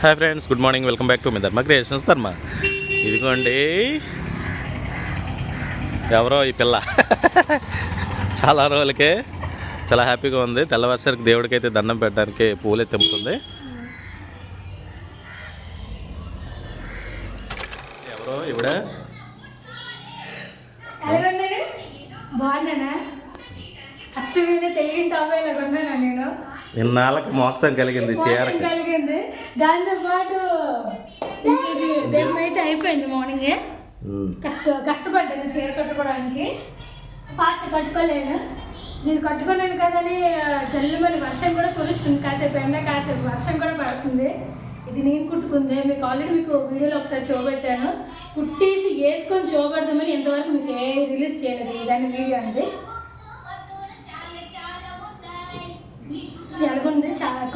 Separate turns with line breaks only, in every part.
Hi friends good morning. Welcome back to me Dharma creations. ధర్మ. ఇదిగోండి. ఎవరో ఈ పిల్ల? చాలా రోజులకే చాలా హ్యాపీగా ఉంది. తెల్లవారుసరికి దేవుడికైతే దండం పెట్టడానికి పూలే తెంపుతుంది ఎవరో ఇవిడ
బాగున్నానా? తెలియని నేను?
ఇన్నాళ్ళకి మోక్షం కలిగింది చీరకి.
కలిగింది. దాంతో పాటు అయితే అయిపోయింది మార్నింగే. కష్ట కష్టపడ్డాను చీర కట్టుకోవడానికి. ఫాస్ట్ కట్టుకోలేను. నేను కట్టుకున్నాను కదని జల్లుమని వర్షం కూడా కురుస్తుంది. కాసేపు ఎండ కాసేపు వర్షం కూడా పడుతుంది. ఇది నేను కుట్టుకుంది. మీకు ఆల్రెడీ మీకు వీడియోలో ఒకసారి చూపెట్టాను. కుట్టేసి వేసుకొని చూపెడదామని ఇంతవరకు మీకు ఏ రిలీజ్ చేయలేదు దాని వీడియో అనేది.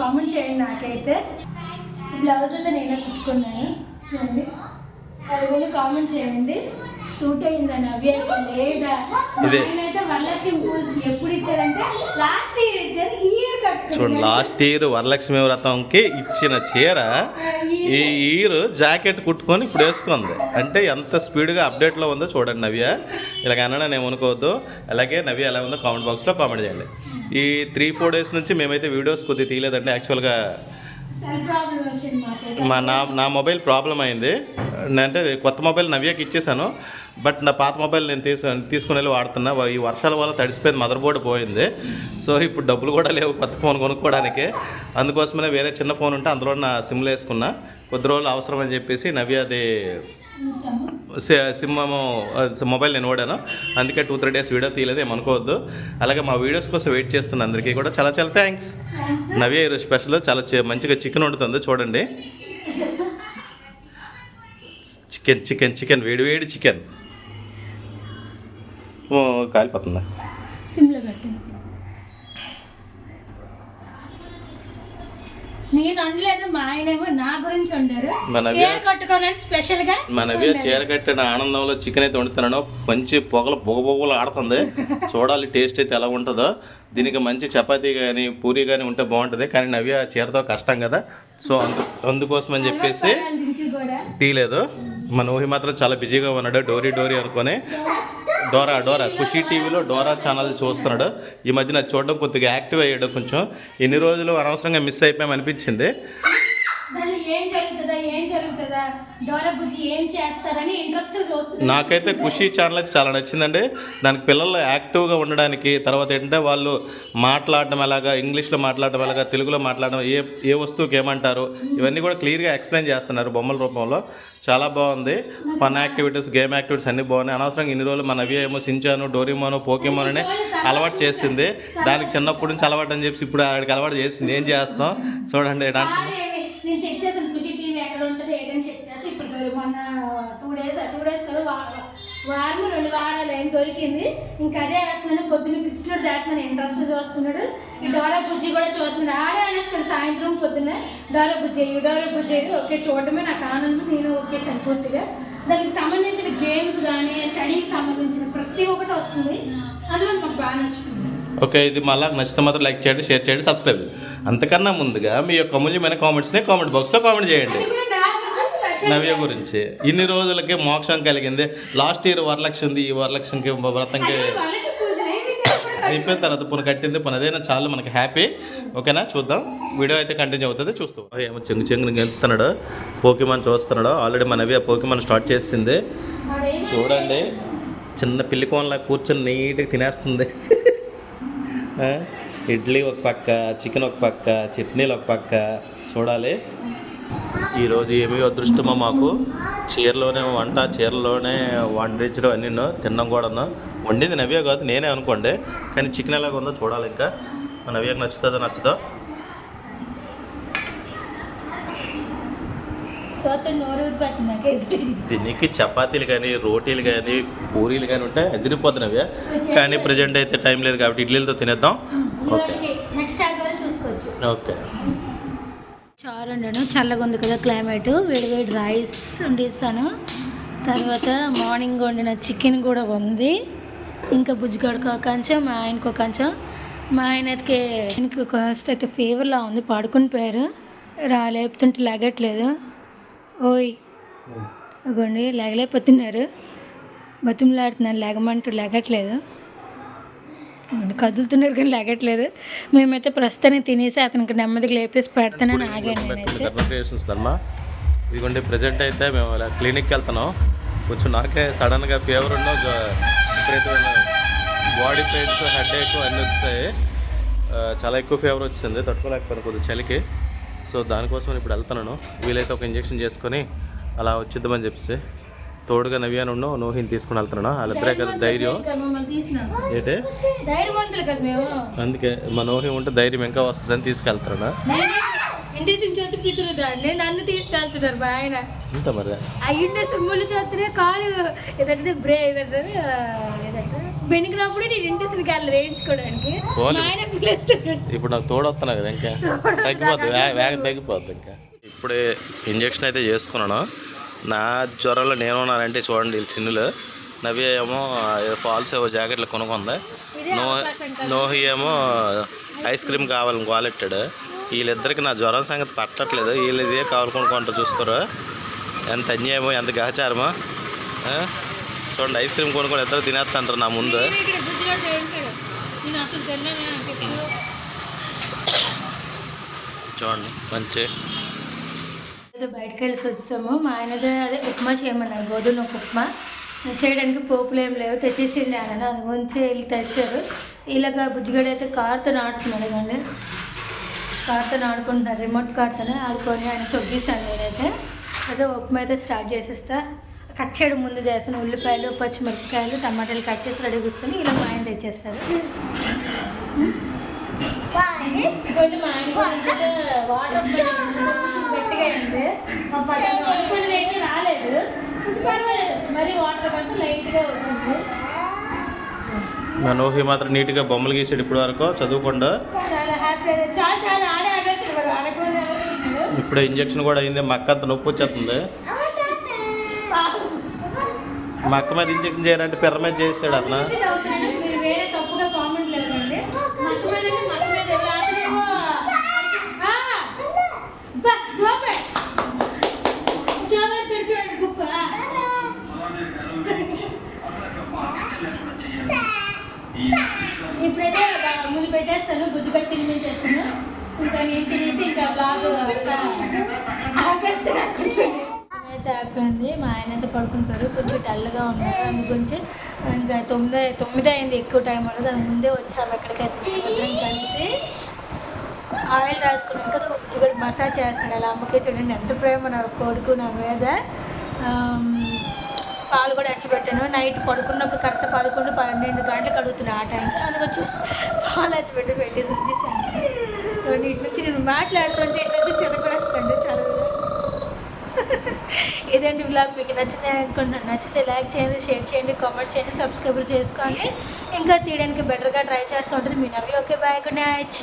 కామెంట్ చేయండి నాకైతే. బ్లౌజ్ అయితే నేనే కుట్టుకున్నాను. చూడండి. అది కామెంట్ చేయండి. సూట్ అయిందని అవి అయితే లేదా. నేనైతే వరలక్ష్మి పూజ ఎప్పుడు ఇచ్చారంటే లాస్ట్ ఇయర్ ఇచ్చారు. ఈ ఇయర్
చూడండి లాస్ట్ ఇయర్ వరలక్ష్మి వ్రతంకి ఇచ్చిన చీర ఈ ఇయర్ జాకెట్ కుట్టుకొని ఇప్పుడు వేసుకుంది. అంటే ఎంత స్పీడ్గా అప్డేట్లో ఉందో చూడండి నవ్య. ఇలాగ అన్నా నేను అనుకోవద్దు అలాగే నవ్య ఎలా ఉందో కామెంట్ బాక్స్లో కామెంట్ చేయండి. ఈ త్రీ ఫోర్ డేస్ నుంచి మేమైతే వీడియోస్ కొద్దిగా తీయలేదండి. యాక్చువల్గా మా నా నా మొబైల్ ప్రాబ్లం అయింది. అంటే కొత్త మొబైల్ నవ్యాకి ఇచ్చేసాను. బట్ నా పాత మొబైల్ నేను తీసు తీసుకుని వెళ్ళి వాడుతున్నా. ఈ వర్షాల వల్ల తడిసిపోయింది మదర్ బోర్డు పోయింది. సో ఇప్పుడు డబ్బులు కూడా లేవు కొత్త ఫోన్ కొనుక్కోవడానికి. అందుకోసమే వేరే చిన్న ఫోన్ ఉంటే అందులో నా సిమ్లు వేసుకున్నా. కొద్ది రోజులు అవసరం అని చెప్పేసి నవ్య అది
ఉంచాము.
సి- సిమ్ మొబైల్ నేను వాడాను. అందుకే టూ త్రీ డేస్ వీడియో తీయలేదు ఏమనుకోవద్దు అలాగే మా వీడియోస్ కోసం వెయిట్ చేస్తున్న అందరికీ కూడా చాలా చాలా థ్యాంక్స్. నవ్య ఈరోజు స్పెషల్ చాలా మంచిగా చికెన్ వండుతుంది చూడండి. చికెన్ చికెన్ చికెన్ వేడి వేడి చికెన్. కాలిపోతుందా?
మా ఆయనేమో నా గురించి వండారు
మన
చీర కట్టుకోవాలని స్పెషల్గా
మా నవ్య చీర కట్టిన ఆనందంలో చికెన్ అయితే వండుతున్నాను మంచి పొగలు పొగ పొగలు ఆడుతుంది. చూడాలి టేస్ట్ అయితే ఎలా ఉంటుందో. దీనికి మంచి చపాతీ కానీ పూరి కానీ ఉంటే బాగుంటుంది. కానీ నవ్య చీరతో కష్టం కదా. సో అందు అందుకోసం అని చెప్పేసి తీయలేదు మన ఊహి మాత్రం చాలా బిజీగా ఉన్నాడు. డోరీ డోరీ అనుకొని. Dora Dora. ఖుషి టీవీలో డోరా ఛానల్ చూస్తున్నాడు. ఈ మధ్య నాకు చూడడం కొద్దిగా యాక్టివ్ అయ్యాడు కొంచెం. ఎన్ని రోజులు అనవసరంగా మిస్ అయిపోయాం అనిపించింది. నాకైతే ఖుషి ఛానల్ అయితే చాలా నచ్చిందండి. దానికి పిల్లలు యాక్టివ్గా ఉండడానికి తర్వాత ఏంటంటే వాళ్ళు మాట్లాడడం ఎలాగా ఇంగ్లీష్లో మాట్లాడడం ఎలాగా తెలుగులో మాట్లాడడం ఏ ఏ వస్తువుకి ఏమంటారు ఇవన్నీ కూడా క్లియర్గా ఎక్స్ప్లెయిన్ చేస్తున్నారు బొమ్మల రూపంలో. చాలా బాగుంది. ఫన్ యాక్టివిటీస్ గేమ్ యాక్టివిటీస్ అన్నీ బాగున్నాయి. అనవసరంగా ఇన్ని రోజులు మన అవి ఏమో సించాను డోరీమోను పోకేమోన్ అని అలవాటు చేసింది. దానికి చిన్నప్పటి నుంచి అలవాటు అని చెప్పి ఇప్పుడు ఆడికి అలవాటు చేసింది. ఏం చేస్తాం? చూడండి ఏంటంటే
అదేమి, నేను చెక్ చేశాను ఖుషి టీవీ ఎక్కడ ఉంటుంది ఏంటని చెక్ చేసి ఇప్పుడు దొరి- మొన్న టూ డేస్ టూ డేస్ కదా వా- వారం రెండు వారాలు ఏం దొరికింది. ఇంకా అదే వేస్తున్నాను పొద్దున్న కృష్ణుడు చేస్తున్నాను ఇంట్రెస్ట్ చూస్తున్నాడు. ఈ డోరా బుజ్జి కూడా చూస్తున్నాడు. ఆడే అనేస్తాడు సాయంత్రం పొద్దున్న డోరా బుజ్జి ఈ డోరా బుజ్జి ఓకే చూడటమే నాకు ఆనందం నేను ఒకేసాను పూర్తిగా దానికి సంబంధించిన గేమ్స్ కానీ స్టడీకి సంబంధించిన ప్రతి ఒక్కటి వస్తుంది. అందులో నాకు బాగా నచ్చుతుంది.
ఓకే ఇది మళ్ళీ నచ్చితే మాత్రం లైక్ చేయండి షేర్ చేయండి సబ్స్క్రైబ్ చేయండి. అంతకన్నా ముందుగా మీ యొక్క అమూల్యమైన కామెంట్స్ని కామెంట్ బాక్స్లో కామెంట్ చేయండి
అది కూడా నాకు స్పెషల్
నవ్య గురించి. ఇన్ని రోజులకి మోక్షం కలిగింది. లాస్ట్ ఇయర్ వరలక్ష్మి ఈ వరలక్ష్మికి వ్రతంకి. అయిపోయిన తర్వాత పున కట్టింది. పున అదైనా చాలు మనకి హ్యాపీ. ఓకేనా? చూద్దాం. వీడియో అయితే కంటిన్యూ అవుతుంది. చూస్తూ. ఏమో చెంగు చెంగుని గెలుతున్నాడు పోకిమాన్ చూస్తున్నాడు. ఆల్రెడీ మన నవ్య పోకిమాన్ స్టార్ట్ చేసింది. చూడండి. చిన్న పిల్లి కోన్లా కూర్చొని నీట్గా తినేస్తుంది. ఆ, ఇడ్లీ ఒక పక్క చికెన్ ఒక పక్క చట్నీలు ఒక పక్క. చూడాలి. ఈరోజు ఏమీ అదృష్టమో మాకు? చీరలోనే వంట చీరలోనే వండించడం అన్నీ తినడం కూడాను వండింది నవ్య కాదు నేనే అనుకోండి. కానీ చికెన్ ఎలాగ ఉందో చూడాలి ఇంకా. నవ్యకు నచ్చుతుందో నచ్చుతో. దీనికి చపాతీలు కానీ రోటీలు కానీ పూరీలు కానీ ఉంటే అదిరిపోతుంది నవ్య. కానీ ప్రజెంట్ అయితే టైం లేదు కాబట్టి ఇడ్లీలతో తినేద్దాం. ఓకే. ఓకే.
చారు వండాను చల్లగా ఉంది కదా క్లైమేట్ వేడి వేడి రైస్ వండిస్తాను. తర్వాత మార్నింగ్ వండిన చికెన్ కూడా ఉంది. ఇంకా బుజ్జిగడకు ఒక కంచం మా ఆయనకు ఒక కంచం. మా ఆయనకి ఆయనకి కాస్త అయితే ఫీవర్లా ఉంది పడుకుని పోయారు. రా లేపుతుంటే లేగట్లేదు. ఓయ్ అగోండి లేగలేకపోతున్నారు. బతిమలాడుతున్నాను లేగమంటూ లేగట్లేదు. కదులుతున్నారు కానీ లేగట్లేదు. మేమైతే ప్రస్తుతానికి తినేసి అతనికి నెమ్మదిగా లేపేసి పెడతానని ఆగాను నేనైతే.
ఇదిగోండి ప్రజెంట్ అయితే మేము ఇలా క్లినిక్కి వెళ్తున్నాం. కొంచెం నాకే సడన్గా ఫీవర్ ఉన్న విపరీతమైన బాడీ పెయిన్స్ హెడ్ ఏక్ అన్నీ వచ్చాయి. చాలా ఎక్కువ ఫీవర్ వచ్చింది తట్టుకోలేకపోయాను కొద్దిగా చలికి. సో దానికోసం ఇప్పుడు వెళ్తున్నాను. వీలైతే ఒక ఇంజెక్షన్ చేసుకొని అలా వచ్చిద్దామని చెప్పేసి. తోడుగా నవ్యాను ఉన్ను నోహిని తీసుకుని వెళ్తున్నాను? వాళ్ళిద్దరే కదా ధైర్యం. ఏంటి? అందుకే మా నోహి ఉంటే ధైర్యం ఇంకా వస్తుందని
పితురుదాన్ని నన్ను తీసుకెళ్తున్నారు మా ఆయన.
ఇంత మరి?
అయ్యుండే సుమ్ములు చూస్తేనే కాలు ఏదంటే బ్రే ఏదంటే ఏదంటే బెనికినప్పుడు నేను ఇంటి వేయించుకోవడానికి
ఇప్పుడు నాకు తోడు వస్తున్నా కదా ఇంకా. తగ్గిపోద్ది వే- వేగం తగ్గిపోద్ది ఇంకా. ఇప్పుడే ఇంజక్షన్ అయితే చేసుకున్నాను? నా జ్వరంలో నేను ఉన్నానంటే చూడండి వీళ్ళు చిన్నులు. నవ్య ఏమో ఫాల్స్ ఏవో జాకెట్లు కొనుక్కుంది. నో నోహి ఏమో ఐస్ క్రీమ్ కావాలని గోలెట్టాడు. వీళ్ళిద్దరికి నా జ్వరం సంగతి పట్టట్లేదు. వీళ్ళు ఇదే కావాలి కొనుక్కుంటారు చూసుకోరు. ఎంత అన్యాయమో ఎంత గహచారమో? చూడండి ఐస్ క్రీమ్ కొనుక్కొని ఇద్దరు తినేస్తాంటారు నా ముందు.
నేను ఇక్కడ ఏదో బయటకు వెళ్ళి వచ్చాము. మా ఆయనది అదే ఉప్మా చేయమన్నారు. గోధుమ ఉప్మా. చేయడానికి పోపులు ఏం లేవు. తెచ్చేసిండి ఆయన. అది గురించి వెళ్ళి తెచ్చారు. ఇలాగ బుజ్జిగడ అయితే కార్తో ఆడుతున్నాడు కానీ కార్తో ఆడుకుంటున్నారు. రిమోట్ కార్తోనే ఆడుకొని ఆయన చొగ్గేసాను నేనైతే. అదే ఉప్మా అయితే స్టార్ట్ చేసేస్తా. కట్ చేయడం ముందు చేస్తాను. ఉల్లిపాయలు పచ్చిమిరపకాయలు టమాటాలు కట్ చేసి రెడీ కూర్చొని ఇలా మా ఆయన తెచ్చేస్తారు. ఇదిగోండి మా ఆయన గురించి వాటర్ కొంచెం గట్టిగా అయింది. మా పక్కన అనుకున్నది అయితే రాలేదు. కొంచెం పర్వాలేదు. మరి వాటర్ కంటే లైట్గా వచ్చింది.
మా నోహి మాత్రం నీట్గా బొమ్మలు గీసాడు ఇప్పటి వరకు. చదువుకుండా. ఇప్పుడే ఇంజక్షన్ కూడా అయింది. మా అక్క అంత నొప్పి వచ్చేస్తుంది. మా అక్క మీద ఇంజక్షన్ చేయాలంటే పిర్ర మీద చేసాడు అన్న
మీరు వేరే తప్పుగా కామెంట్ లేదండి మక్క మీద మక్క మీద లేకపోతేమో ఆ! బా, చూపే. చూపెడతాడు చూడండి బుక్ ఆ. ఇప్పుడైతే బా- ముందు పెట్టేస్తాను గుజ్జు పెట్టి తినిపించేస్తాను ఇంకా నేను తినేసి ఇంకా బాగా అయితే అయిపోయింది మా ఆయన అయితే పడుకుంటారు కొంచెం డల్గా ఉన్నారు అందు గురించి ఇంకా తొమ్మిది తొమ్మిది అయింది ఎక్కువ టైం ఉండదు దాని ముందే వచ్చాము ఎక్కడికైతే. కలిసి ఆయిల్ రాసుకున్నాం కదా మసాజ్ చేస్తున్నాడు అలా అమ్మకే చూడండి ఎంత ప్రేమ నా కొడుకు నా మీద. పాలు కూడా అచ్చిపెట్టాను. నైట్ పడుకున్నప్పుడు కరెక్ట్ పదకొండు పన్నెండు గంటలకు అడుగుతున్నా ఆ టైంకి. అందుకొచ్చి పాలు అచ్చిపెట్టి పెట్టేసి వచ్చేసాను ఇటు నుంచి నేను మాట్లాడుతుంటే ఇటు నుంచి సిరగొడేస్తాండి చాలా ఇదండి బ్లాగ్ మీకు నచ్చితే అనుకుంటున్నాను నచ్చితే లైక్ చేయండి షేర్ చేయండి కామెంట్ చేయండి సబ్స్క్రైబ్ చేసుకోండి. ఇంకా తీయడానికి బెటర్గా ట్రై చేస్తూ ఉంటుంది మీ నవ్వి ఓకే బాయ్ గుడ్ నైట్